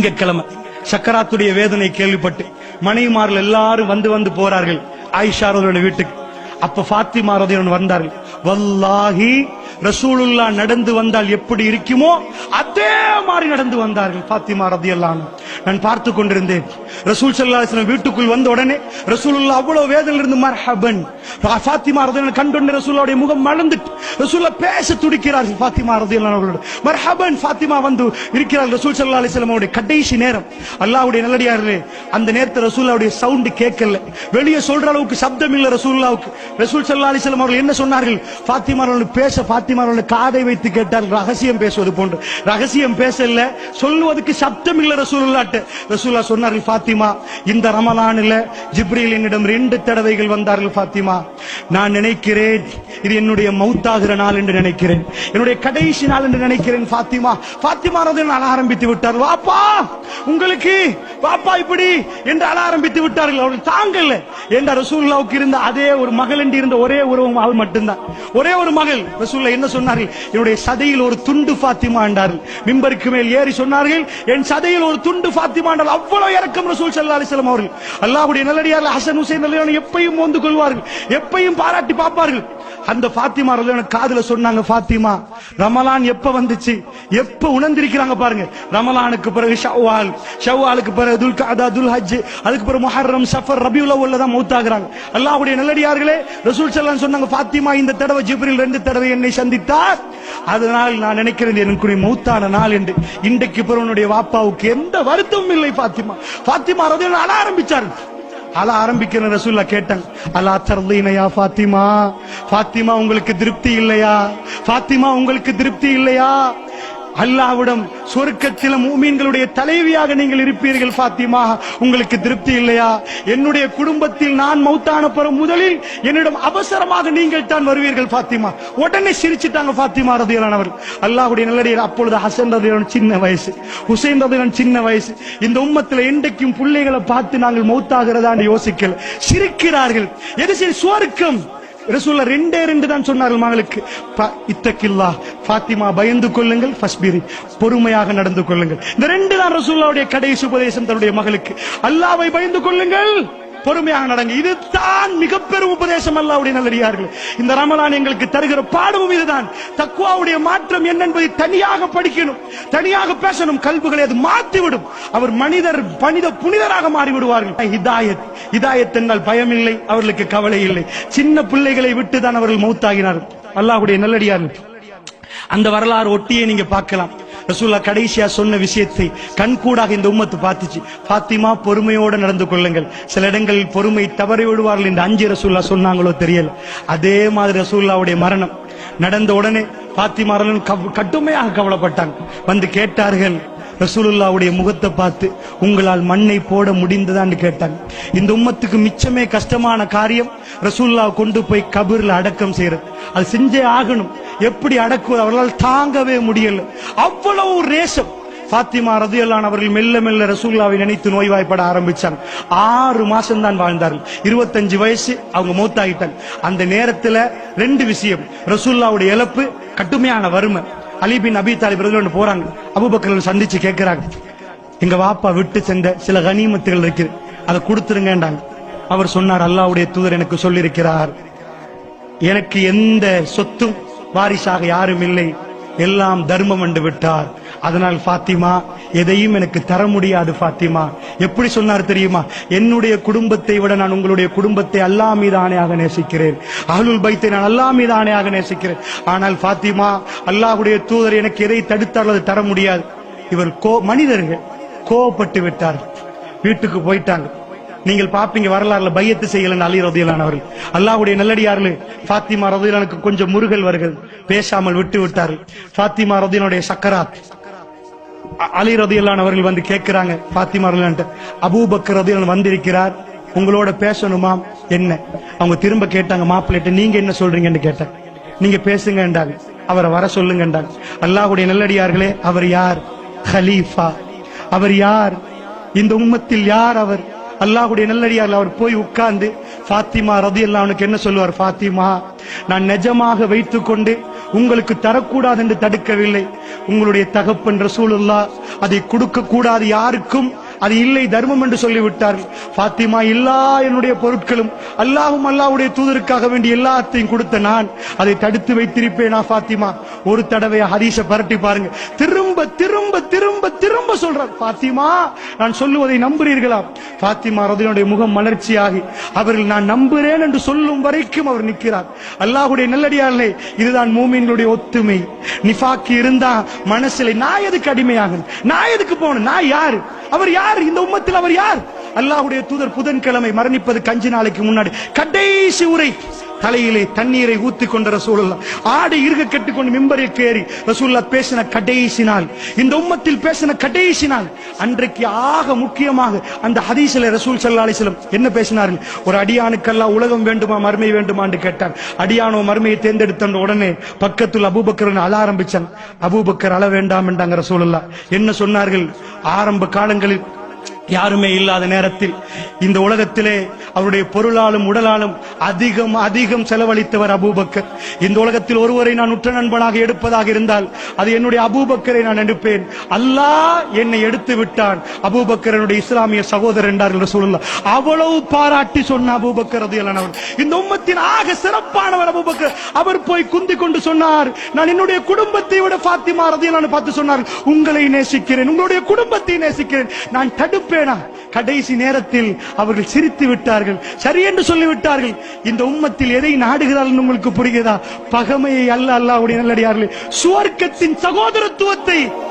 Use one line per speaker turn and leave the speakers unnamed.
திங்கட்கிழமை. சக்கராத்துடைய வேதனை கேள்விப்பட்டு மனைவிமார்கள் எல்லாரும் வந்து வந்து போறார்கள். ஆயிஷா வீட்டுக்கு. அப்ப ஃபாத்திமா ரதியன் வந்தார்கள். வல்லாஹி ரசூலுல்லா நடந்து வந்தால் எப்படி இருக்குமோ அதே மாதிரி நடந்து வந்தார்கள் ஃபாத்திமா ரதியல்லான் நான் பார்த்து கொண்டிருந்தேன். ரசூல் ஸல்லல்லாஹு வீட்டுக்குள் வந்த உடனே ரசூலுல்லா அவ்வளவு வேதனையில் இருந்து மர்ஹபன். ஃபாத்திமா ரதி கண்டுண்ட ரசூல்லாவுடைய முகம் மலர்ந்துட்டு ரசூலுல்லா பேச துடிக்கிறார்கள் ஃபாத்திமா ரதி அவர்களோட. மர்ஹபன் ஃபாத்திமா வந்து இருக்கிறார் ரசூல் சல்லா அலைஹி அவருடைய கடைசி நேரம். அல்லாவுடைய நல்லடியார்களே அந்த நேரத்தில் ரசூல்லாவுடைய சவுண்ட் கேட்கல. வெளியே சொல்ற அளவுக்கு சப்தம் இல்லை ரசூல்லாவுக்கு ரசூல் சல்லா அலைஹி அவர்கள் என்ன சொன்னார்கள்? ஃபாத்திமா அவர்கள் பேச ஃபாத்திமா அவர்கள் காதை வைத்து கேட்டால் ரகசியம் பேசுவது போன்று. ரகசியம் பேசல சொல்லுவதற்கு சப்தம் இல்ல ரசூலுல்லாட்ட. ரசூல்லா சொன்னார்கள் ஃபாத்திமா இந்த ரமலானில் ஜிப்ரீல் என்னிடம் ரெண்டு தடவைகள் வந்தார்கள் பாத்திமா. நான் நினைக்கிறேன் இது என்னுடைய மௌத்தாகிற நாள் என்று நினைக்கிறேன். என்னுடைய கடைசி நாள் என்று நினைக்கிறேன் பாத்திமா. பாத்திமா நான் அழ ஆரம்பித்து விட்டார் வாப்பா உங்களுக்கு வாப்பா இப்படி என்று அழ ஆரம்பித்து விட்டார்கள். அவர்கள் தாங்கல்ல என்ற ரசூல்லாவுக்கு இருந்த அதே ஒரு மகள் என்று இருந்த ஒரே உறவும் அவள் மட்டும்தான். ஒரே ஒரு மகள். ரசூல்லா என்ன சொன்னார்கள்? என்னுடைய சதையில் ஒரு துண்டு ஃபாத்திமா என்றார்கள். மிம்பருக்கு மேல் ஏறி சொன்னார்கள் என் சதையில் ஒரு துண்டு ஃபாத்திமா என்றால் அவ்வளவு இறக்கம் ரசூல் சல்லா அலிஸ்லாம் அவர்கள். அல்லாவுடைய நல்லடியார் ஹசன் ஹுசைன் எப்பையும் மோந்து கொள்வார்கள் எப்பையும் பாராட்டி பார்ப்பார்கள். அந்த பாத்திமா எனக்கு காதுல சொன்னாங்க ஃபாத்திமா ரமலான் எப்ப வந்துச்சு? எப்ப உணர்ந்திருக்கிறாங்க பாருங்க. ரமலானுக்கு பிறகு ஷவ்வால் ஷவ்வாலுக்கு பிறகு துல் காதா துல் ஹஜ் அதுக்கு பிறகு முஹர்ரம் சஃபர் ரபியுல் உள்ளதான் தான் மௌத்தாகிறாங்க. அல்லாஹ்வுடைய நல்லடியார்களே ரசூல் சல்லான் சொன்னாங்க பாத்திமா இந்த தடவை ஜிப்ரில் ரெண்டு தடவை என்னை சந்தித்தார். அதனால் நான் நினைக்கிறேன் எனக்கு மௌத்தான நாள் என்று. இன்றைக்கு பிறவனுடைய வாப்பாவுக்கு எந்த வருத்தமும் இல்லை பாத்திமா பாத்திமா ரலியல்லாஹு அழ ஆரம்பிச்சார். அழ ஆரம்பிக்கிற ரசூல்லா கேட்டாங்க அலா தர்லீனையா ஃபாத்திமா? ஃபாத்திமா உங்களுக்கு திருப்தி இல்லையா? ஃபாத்திமா உங்களுக்கு திருப்தி இல்லையா? அல்லாவிடம் சொர்க்கத்தில மூமீன்களுடைய தலைவியாக நீங்கள் இருப்பீர்கள் ஃபாத்திமா. உங்களுக்கு திருப்தி இல்லையா? என்னுடைய குடும்பத்தில் நான் மௌத்தான பிறகு முதலில் என்னிடம் அவசரமாக நீங்கள் தான் வருவீர்கள் ஃபாத்திமா. உடனே சிரிச்சிட்டாங்க ஃபாத்திமா ரதியலானவர் அல்லாஹ்வுடைய நல்லடியில் அப்பொழுது ஹசன் ரதியலான் சின்ன வயசு ஹுசைன் ரதியலான் சின்ன வயசு. இந்த உம்மத்தில் என்றைக்கும் பிள்ளைகளை பார்த்து நாங்கள் மௌத்தாகிறதான்னு யோசிக்கல. சிரிக்கிறார்கள். எது சரி சுவர்க்கம்? ரசூல்லா ரெண்டே ரெண்டு தான் சொன்னார்கள் மகளுக்கு. இத்தக்கில்லா பாத்திமா பயந்து கொள்ளுங்கள் ஃபஸ்பிரி பொறுமையாக நடந்து கொள்ளுங்கள். இந்த ரெண்டு தான் ரசூல்லாவுடைய கடைசி உபதேசம் தன்னுடைய மகளுக்கு. அல்லாவை பயந்து கொள்ளுங்கள். பொறுமையாக நடங்க. இதுதான் மிக பெரும் உபதேசம் அல்லாவுடைய நல்லடியார்கள். இந்த ரமலான் எங்களுக்கு தருகிற பாடமும் இதுதான். தக்குவாவுடைய மாற்றம் என்ன என்பதை தனியாக படிக்கணும். தனியாக பேசணும். கல்புகளை அது மாற்றிவிடும். அவர் மனிதர் மனித புனிதராக மாறி விடுவார்கள் இதாயத் ஹிதாயத் என்றால் பயம் இல்லை அவர்களுக்கு கவலை இல்லை. சின்ன பிள்ளைகளை விட்டு தான் அவர்கள் மௌத்தாகினார்கள். அல்லாஹுடைய நல்லடியார்கள். அந்த வரலாறு ஒட்டியே நீங்க பார்க்கலாம். ரசூல்லா கடைசியா சொன்ன விஷயத்தை கண்கூடாக இந்த உம்மத்து பார்த்துச்சு. பாத்திமா பொறுமையோடு நடந்து கொள்ளுங்கள். சில இடங்களில் பொறுமை தவறி விடுவார்கள் என்று அஞ்சு ரசூல்லா சொன்னாங்களோ தெரியல. அதே மாதிரி ரசூல்லாவுடைய மரணம் நடந்த உடனே பாத்திமா அவர்கள் கவ- கடுமையாக கவலைப்பட்டாங்க. வந்து கேட்டார்கள் ரசூலுல்லாவுடைய முகத்தை பார்த்து உங்களால் மண்ணை போட முடிந்ததான்னு கேட்டாங்க. இந்த உம்மத்துக்கு மிச்சமே கஷ்டமான காரியம் ரசூல்லா கொண்டு போய் கபூர்ல அடக்கம் செய்யறது. அது செஞ்சே ஆகணும். எப்படி அடக்குவது? அவர்களால் தாங்கவே முடியல. அவ்வளவு ரேசம். பாத்திமா ரதியல்லான் அவர்கள் மெல்ல மெல்ல ரசூல்லாவை நினைத்து நோய்வாய்ப்பட ஆரம்பிச்சாங்க. ஆறு மாசம் தான் வாழ்ந்தார்கள். இருபத்தஞ்சு வயசு அவங்க மூத்தாகிட்டாங்க. அந்த நேரத்துல ரெண்டு விஷயம். ரசூல்லாவுடைய இழப்பு கடுமையான வறுமை. அலிபின் அபி தாலிப் ரலியல்லாஹு போறாங்க. அபூபக்கர் சந்திச்சு கேட்கிறாங்க எங்க வாப்பா விட்டு சென்ற சில கனிமத்துகள் இருக்குது. அதை கொடுத்துருங்கன்றாங்க. அவர் சொன்னார் அல்லாவுடைய தூதர் எனக்கு சொல்லியிருக்கிறார். எனக்கு எந்த சொத்தும் வாரிசாக யாரும் இல்லை. எல்லாம் தர்மம் என்று விட்டார். அதனால் ஃபாத்திமா எதையும் எனக்கு தர முடியாது ஃபாத்திமா. எப்படி சொன்னார் தெரியுமா? என்னுடைய குடும்பத்தை விட நான் உங்களுடைய குடும்பத்தை அல்லா மீது ஆணையாக நேசிக்கிறேன். அஹ்லுல் பைத்தை நான் அல்லா மீது ஆணையாக நேசிக்கிறேன். ஆனால் ஃபாத்திமா அல்லாஹுடைய தூதர் எனக்கு எதை தடுத்தாலும் அது தர முடியாது. இவர் கோ மனிதர்கள் கோவப்பட்டு விட்டார் வீட்டுக்கு போயிட்டாங்க. நீங்கள் பார்ப்பீங்க வரலாறுல பையத்து செய்யலன்னு அலி ரதியலானவர்கள் அல்லாவுடைய நல்லடியார்கள் பாத்திமா ரதியலானுக்கு கொஞ்சம் முருகல் வருகள். பேசாமல் விட்டு விட்டார்கள் ஃபாத்திமா ரதியனுடைய சக்கராத். அலி ரதியல்லான் அவர்கள் வந்து கேட்கிறாங்க ஃபாத்திமா ரதியலான்ட்ட அபூபக்கர் ரதியலான் வந்திருக்கிறார். உங்களோட பேசணுமாம் என்ன? அவங்க திரும்ப கேட்டாங்க மாப்பிள்ளைட்ட நீங்க என்ன சொல்றீங்கன்னு கேட்டேன். நீங்க பேசுங்கன்றாங்க அவரை வர சொல்லுங்கன்றாங்க அல்லாஹுடைய நல்லடியார்களே அவர் யார்? ஹலீஃபா. அவர் யார்? இந்த உம்மத்தில் யார் அவர்? அல்லாஹுடைய நல்லடியார்கள் அவர் போய் உட்கார்ந்து ஃபாத்திமா ரதி அவனுக்கு என்ன சொல்லுவார்? ஃபாத்திமா நான் நிஜமாக வைத்துக்கொண்டு உங்களுக்கு தரக்கூடாது என்று தடுக்கவில்லை. உங்களுடைய தகப்பன் ரசூலுல்லா அதை கொடுக்க கூடாது யாருக்கும் அது இல்லை தர்மம் என்று சொல்லிவிட்டார்கள். பாத்திமா எல்லா என்னுடைய பொருட்களும் அல்லாஹும் அல்லாஹுடைய தூதருக்காக வேண்டிய எல்லாத்தையும் கொடுத்த நான் அதை தடுத்து வைத்திருப்பேனா பாத்திமா ஒரு தடவை ஹதீஸ பரட்டி பாருங்க. திரும்ப திரும்ப திரும்ப திரும்ப சொல்றார். பாத்திமா நான் சொல்லுவதை நம்புறீர்களா? பாத்திமா ரதினுடைய முகம் மலர்ச்சியாகி அவர்கள் நான் நம்புறேன் என்று சொல்லும் வரைக்கும் அவர் நிற்கிறார். அல்லாஹுடைய நல்லடியாலே இதுதான் மூமின்களுடைய ஒத்துமை. நிஃபாக்கி இருந்தா மனசுல நான் எதுக்கு அடிமையாகணும்? நான் எதுக்கு போகணும்? நான் யாரு? அவர் யார்? இந்த உம்மத்தில் அவர் யார்? அல்லாஹ்வுடைய தூதர் புதன்கிழமை மரணிப்பது கஞ்சி நாளைக்கு முன்னாடி. கடைசி உரை. தலையிலே தண்ணீரை ஊத்தி கொண்ட ரசூலுல்லா. ஆடை இருக கட்டுக்கொண்டு மிம்பரில் கேறி ரசூல்லா பேசின கடைசி நாள். இந்த உம்மத்தில் பேசின கடைசி நாள். அன்றைக்கு ஆக முக்கியமாக அந்த ஹதீசில ரசூல் சல்லா அலைஹி என்ன பேசினார்கள்? ஒரு அடியானுக்கெல்லாம் உலகம் வேண்டுமா மறுமை வேண்டுமா என்று கேட்டார். அடியானோ மறுமையை தேர்ந்தெடுத்த உடனே பக்கத்தில் அபூபக்கர் அழ ஆரம்பிச்சான். அபூபக்கர் அழ வேண்டாம் என்றாங்க ரசூலுல்லா. என்ன சொன்னார்கள்? ஆரம்ப காலங்களில் யாருமே இல்லாத நேரத்தில் இந்த உலகத்திலே அவருடைய பொருளாலும் உடலாலும் அதிகம் அதிகம் செலவழித்தவர் அபூபக்கர். இந்த உலகத்தில் ஒருவரை நான் உற்ற நண்பனாக எடுப்பதாக இருந்தால் அது என்னுடைய அபூபக்கரை நான் எடுப்பேன். அல்லாஹ் என்னை எடுத்து விட்டான். அபூபக்கர் என்னுடைய இஸ்லாமிய சகோதரர் என்றார்கள் ரசூலுல்லாஹ். அவ்வளவு பாராட்டி சொன்ன அபூபக்கர் ரதியல்லானவர் இந்த உம்மத்தின் ஆக சிறப்பானவர் அபூபக்கர். அவர் போய் குந்தி கொண்டு சொன்னார். நான் என்னுடைய குடும்பத்தை விட ஃபாத்திமா நான் பார்த்து சொன்னார். உங்களை நேசிக்கிறேன். உங்களுடைய குடும்பத்தை நேசிக்கிறேன். நான் தடுப்பேன். கடைசி நேரத்தில் அவர்கள் சிரித்து விட்டார்கள். சரி என்று சொல்லிவிட்டார்கள். இந்த உம்மத்தில் எதை நாடுகிறார்கள் உங்களுக்கு புரிகிறதா? பகமையை அல்ல அல்லாவுடைய நல்லடியார்களே சுவர்க்கத்தின் சகோதரத்துவத்தை